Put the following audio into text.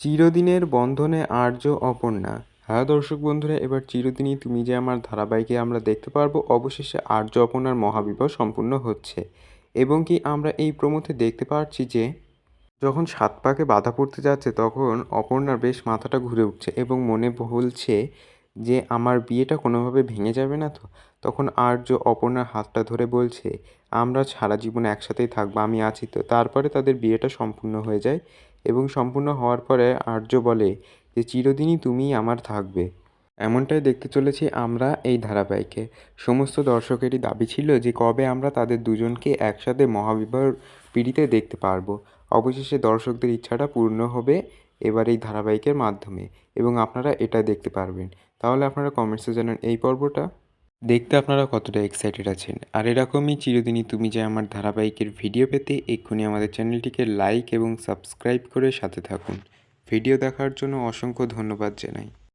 চিরদিনের বন্ধনে আর্য অপর্ণা। হ্যাঁ দর্শক বন্ধুরা, এবার চিরদিনই তুমি যে আমার ধারাবাহিকে আমরা দেখতে পারব, অবশেষে আর্য অপর্ণার মহাবিবাহ সম্পূর্ণ হচ্ছে। এবং কি আমরা এই প্রমোতে দেখতে পাচ্ছি যে, যখন সাত পাকে বাধা পড়তে যাচ্ছে, তখন অপর্ণার বেশ মাথাটা ঘুরে উঠছে এবং মনে বলছে যে আমার বিয়েটা কোনোভাবে ভেঙে যাবে না তো? তখন আর্য অপর্ণার হাতটা ধরে বলছে, আমরা সারা জীবন একসাথেই থাকব, আমি আছি তো। তারপরে তাদের বিয়েটা সম্পূর্ণ হয়ে যায় এবং সম্পূর্ণ হওয়ার পরে আর্য বলে যে, চিরদিনই তুমিই আমার থাকবে। এমনটাই দেখতে চলেছি আমরা এই ধারাবাহিকে। সমস্ত দর্শকেরই দাবি ছিল যে, কবে আমরা তাদের দুজনকে একসাথে মহাবিবাহ পিড়িতে দেখতে পারব। অবশেষে দর্শকদের ইচ্ছাটা পূর্ণ হবে এবার এই ধারাবাহিকের মাধ্যমে এবং আপনারা এটা দেখতে পারবেন। তাহলে আপনারা কমেন্টসে জানান এই পর্বটা দেখতে আপনারা কতটা এক্সাইটেড আছেন। আর এরকমই চিরদিনই তুমি যে আমার ধারাবাহিকের ভিডিও পেতে এক্ষুনি আমাদের চ্যানেলটিকে লাইক এবং সাবস্ক্রাইব করে সাথে থাকুন। ভিডিও দেখার জন্য অসংখ্য ধন্যবাদ জানাই।